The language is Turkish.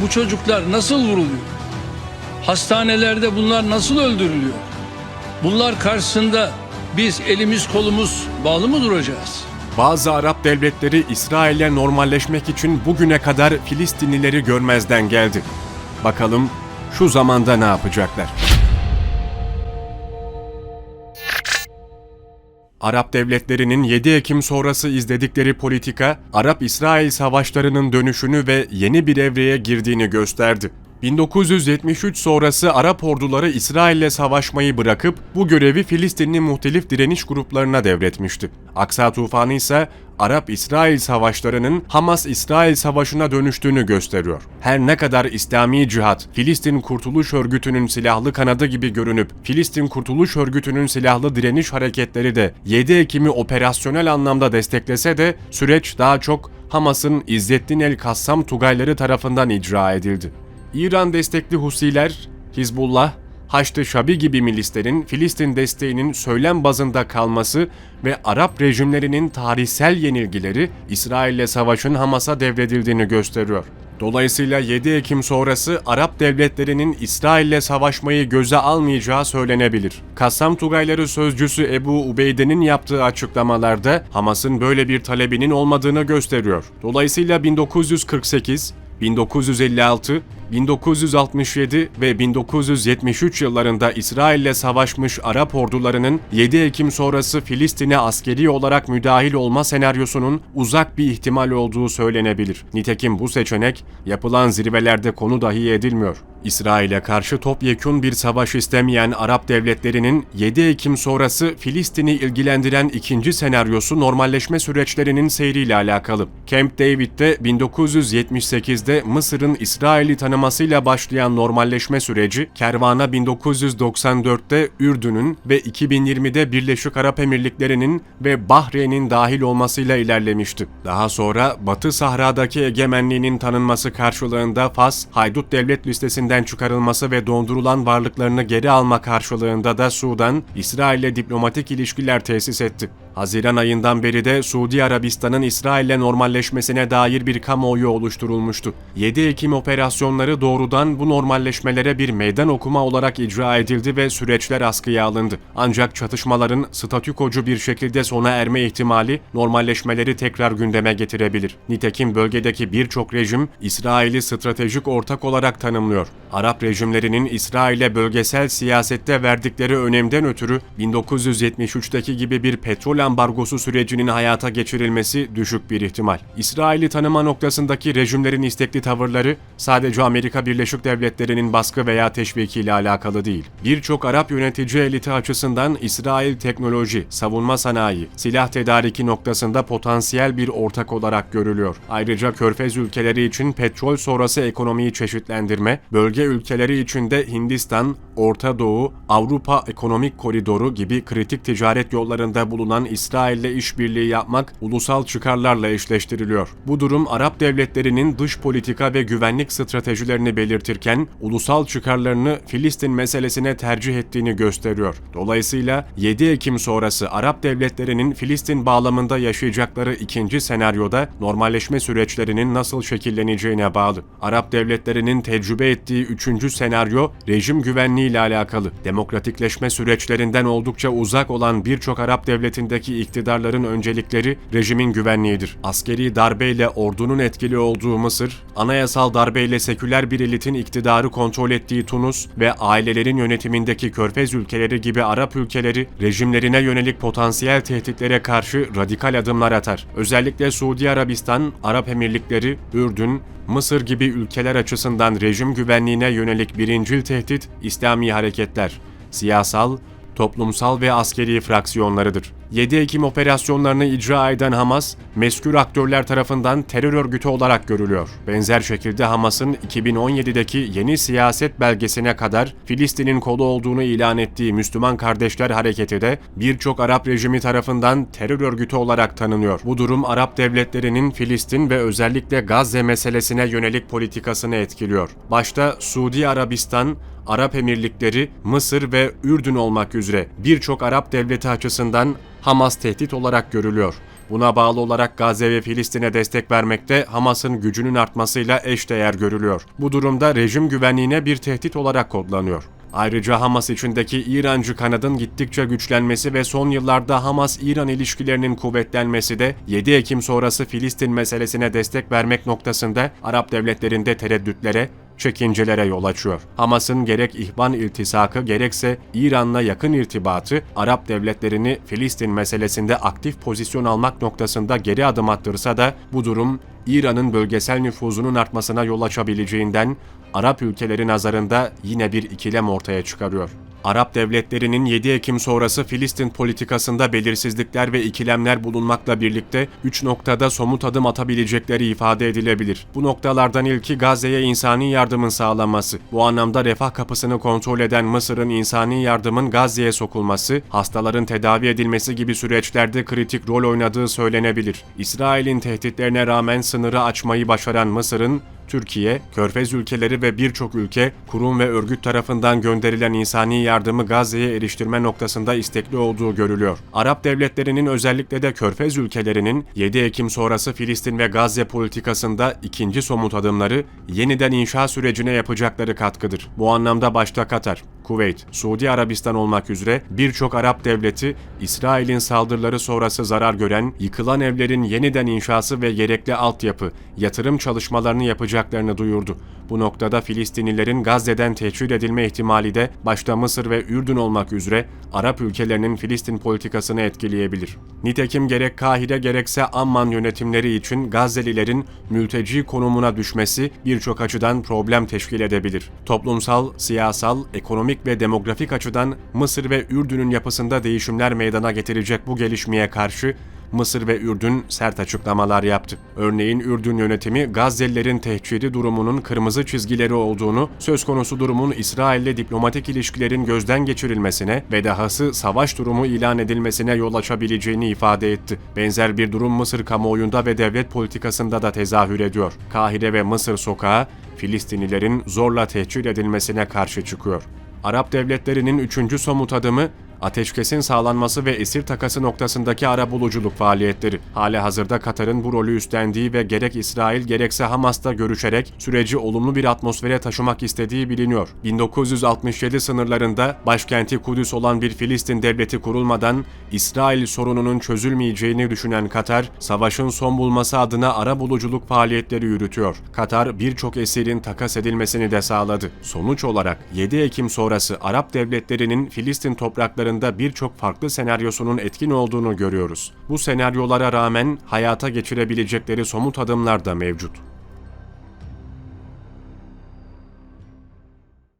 Bu çocuklar nasıl vuruluyor? Hastanelerde bunlar nasıl öldürülüyor? Bunlar karşısında biz elimiz kolumuz bağlı mı duracağız? Bazı Arap devletleri İsrail'le normalleşmek için bugüne kadar Filistinlileri görmezden geldi. Bakalım şu zamanda ne yapacaklar? Arap devletlerinin 7 Ekim sonrası izledikleri politika, Arap-İsrail savaşlarının dönüşünü ve yeni bir evreye girdiğini gösterdi. 1973 sonrası Arap orduları İsrail'le savaşmayı bırakıp bu görevi Filistinli muhtelif direniş gruplarına devretmişti. Aksa tufanı ise Arap-İsrail savaşlarının Hamas-İsrail savaşına dönüştüğünü gösteriyor. Her ne kadar İslami Cihat, Filistin Kurtuluş Örgütü'nün silahlı kanadı gibi görünüp Filistin Kurtuluş Örgütü'nün silahlı direniş hareketleri de 7 Ekim'i operasyonel anlamda desteklese de süreç daha çok Hamas'ın İzzettin el-Kassam Tugayları tarafından icra edildi. İran destekli Husiler, Hizbullah, Haçlı Şabi gibi milislerin Filistin desteğinin söylem bazında kalması ve Arap rejimlerinin tarihsel yenilgileri İsrail'le savaşın Hamas'a devredildiğini gösteriyor. Dolayısıyla 7 Ekim sonrası Arap devletlerinin İsrail'le savaşmayı göze almayacağı söylenebilir. Kassam Tugayları sözcüsü Ebu Ubeyde'nin yaptığı açıklamalarda Hamas'ın böyle bir talebinin olmadığını gösteriyor. Dolayısıyla 1948, 1956, 1967 ve 1973 yıllarında İsrail'le savaşmış Arap ordularının 7 Ekim sonrası Filistin'e askeri olarak müdahil olma senaryosunun uzak bir ihtimal olduğu söylenebilir. Nitekim bu seçenek yapılan zirvelerde konu dahi edilmiyor. İsrail'e karşı topyekun bir savaş istemeyen Arap devletlerinin 7 Ekim sonrası Filistin'i ilgilendiren ikinci senaryosu normalleşme süreçlerinin seyriyle alakalı. Camp David'de 1978'de Mısır'ın İsrail'i tanımasıyla başlayan normalleşme süreci, kervana 1994'te Ürdün'ün ve 2020'de Birleşik Arap Emirlikleri'nin ve Bahreyn'in dahil olmasıyla ilerlemişti. Daha sonra Batı Sahra'daki egemenliğinin tanınması karşılığında Fas, haydut devlet listesinden çıkarılması ve dondurulan varlıklarını geri alma karşılığında da Sudan, İsrail'le diplomatik ilişkiler tesis etti. Haziran ayından beri de Suudi Arabistan'ın İsrail'le normalleşmesine dair bir kamuoyu oluşturulmuştu. 7 Ekim operasyonları doğrudan bu normalleşmelere bir meydan okuma olarak icra edildi ve süreçler askıya alındı. Ancak çatışmaların statükocu bir şekilde sona erme ihtimali normalleşmeleri tekrar gündeme getirebilir. Nitekim bölgedeki birçok rejim İsrail'i stratejik ortak olarak tanımlıyor. Arap rejimlerinin İsrail'e bölgesel siyasette verdikleri önemden ötürü 1973'teki gibi bir petrol ambargosu sürecinin hayata geçirilmesi düşük bir ihtimal. İsrail'i tanıma noktasındaki rejimlerin istekli tavırları sadece Amerika Birleşik Devletleri'nin baskı veya teşvikiyle alakalı değil. Birçok Arap yönetici eliti açısından İsrail teknoloji, savunma sanayi, silah tedariki noktasında potansiyel bir ortak olarak görülüyor. Ayrıca Körfez ülkeleri için petrol sonrası ekonomiyi çeşitlendirme, bölge ülkeleri için de Hindistan, Orta Doğu, Avrupa Ekonomik Koridoru gibi kritik ticaret yollarında bulunan İsrail'le işbirliği yapmak ulusal çıkarlarla eşleştiriliyor. Bu durum Arap devletlerinin dış politika ve güvenlik stratejilerini belirtirken ulusal çıkarlarını Filistin meselesine tercih ettiğini gösteriyor. Dolayısıyla 7 Ekim sonrası Arap devletlerinin Filistin bağlamında yaşayacakları ikinci senaryoda normalleşme süreçlerinin nasıl şekilleneceğine bağlı. Arap devletlerinin tecrübe ettiği üçüncü senaryo rejim güvenliği ile alakalı. Demokratikleşme süreçlerinden oldukça uzak olan birçok Arap devletindeki iktidarların öncelikleri rejimin güvenliğidir. Askeri darbeyle ordunun etkili olduğu Mısır, anayasal darbeyle seküler bir elitin iktidarı kontrol ettiği Tunus ve ailelerin yönetimindeki Körfez ülkeleri gibi Arap ülkeleri rejimlerine yönelik potansiyel tehditlere karşı radikal adımlar atar. Özellikle Suudi Arabistan, Arap Emirlikleri, Ürdün, Mısır gibi ülkeler açısından rejim güvenliğine yönelik birincil tehdit İslami hareketler, siyasal, toplumsal ve askeri fraksiyonlarıdır. 7 Ekim operasyonlarını icra eden Hamas, meskür aktörler tarafından terör örgütü olarak görülüyor. Benzer şekilde Hamas'ın 2017'deki yeni siyaset belgesine kadar Filistin'in kolu olduğunu ilan ettiği Müslüman Kardeşler Hareketi de birçok Arap rejimi tarafından terör örgütü olarak tanınıyor. Bu durum Arap devletlerinin Filistin ve özellikle Gazze meselesine yönelik politikasını etkiliyor. Başta Suudi Arabistan, Arap Emirlikleri, Mısır ve Ürdün olmak üzere birçok Arap devleti açısından Hamas tehdit olarak görülüyor. Buna bağlı olarak Gazze ve Filistin'e destek vermekte Hamas'ın gücünün artmasıyla eşdeğer görülüyor. Bu durumda rejim güvenliğine bir tehdit olarak kodlanıyor. Ayrıca Hamas içindeki İrancı kanadın gittikçe güçlenmesi ve son yıllarda Hamas-İran ilişkilerinin kuvvetlenmesi de 7 Ekim sonrası Filistin meselesine destek vermek noktasında Arap devletlerinde tereddütlere, çekincelere yol açıyor. Hamas'ın gerek ihvan iltisakı gerekse İran'la yakın irtibatı Arap devletlerini Filistin meselesinde aktif pozisyon almak noktasında geri adım attırsa da bu durum İran'ın bölgesel nüfuzunun artmasına yol açabileceğinden Arap ülkeleri nazarında yine bir ikilem ortaya çıkarıyor. Arap devletlerinin 7 Ekim sonrası Filistin politikasında belirsizlikler ve ikilemler bulunmakla birlikte 3 noktada somut adım atabilecekleri ifade edilebilir. Bu noktalardan ilki Gazze'ye insani yardımın sağlanması. Bu anlamda refah kapısını kontrol eden Mısır'ın insani yardımın Gazze'ye sokulması, hastaların tedavi edilmesi gibi süreçlerde kritik rol oynadığı söylenebilir. İsrail'in tehditlerine rağmen sınırı açmayı başaran Mısır'ın Türkiye, Körfez ülkeleri ve birçok ülke kurum ve örgüt tarafından gönderilen insani yardımı Gazze'ye eriştirme noktasında istekli olduğu görülüyor. Arap devletlerinin özellikle de Körfez ülkelerinin 7 Ekim sonrası Filistin ve Gazze politikasında ikinci somut adımları yeniden inşa sürecine yapacakları katkıdır. Bu anlamda başta Katar, Kuveyt, Suudi Arabistan olmak üzere birçok Arap devleti İsrail'in saldırıları sonrası zarar gören, yıkılan evlerin yeniden inşası ve gerekli altyapı, yatırım çalışmalarını yapacaklarını duyurdu. Bu noktada Filistinlilerin Gazze'den teçhir edilme ihtimali de başta Mısır ve Ürdün olmak üzere Arap ülkelerinin Filistin politikasını etkileyebilir. Nitekim gerek Kahire gerekse Amman yönetimleri için Gazze'lilerin mülteci konumuna düşmesi birçok açıdan problem teşkil edebilir. Toplumsal, siyasal, ekonomik ve demografik açıdan Mısır ve Ürdün'ün yapısında değişimler meydana getirecek bu gelişmeye karşı Mısır ve Ürdün sert açıklamalar yaptı. Örneğin Ürdün yönetimi Gazze'lilerin tehciri durumunun kırmızı çizgileri olduğunu, söz konusu durumun İsrail'le diplomatik ilişkilerin gözden geçirilmesine ve dahası savaş durumu ilan edilmesine yol açabileceğini ifade etti. Benzer bir durum Mısır kamuoyunda ve devlet politikasında da tezahür ediyor. Kahire ve Mısır sokağı Filistinlilerin zorla tehcir edilmesine karşı çıkıyor. Arap devletlerinin üçüncü somut adımı ateşkesin sağlanması ve esir takası noktasındaki ara buluculuk faaliyetleri. Hali hazırda Katar'ın bu rolü üstlendiği ve gerek İsrail gerekse Hamas'ta görüşerek süreci olumlu bir atmosfere taşımak istediği biliniyor. 1967 sınırlarında başkenti Kudüs olan bir Filistin devleti kurulmadan İsrail sorununun çözülmeyeceğini düşünen Katar, savaşın son bulması adına ara buluculuk faaliyetleri yürütüyor. Katar birçok esirin takas edilmesini de sağladı. Sonuç olarak 7 Ekim sonrası Arap devletlerinin Filistin toprakları olaylarında birçok farklı senaryosunun etkin olduğunu görüyoruz. Bu senaryolara rağmen hayata geçirebilecekleri somut adımlar da mevcut.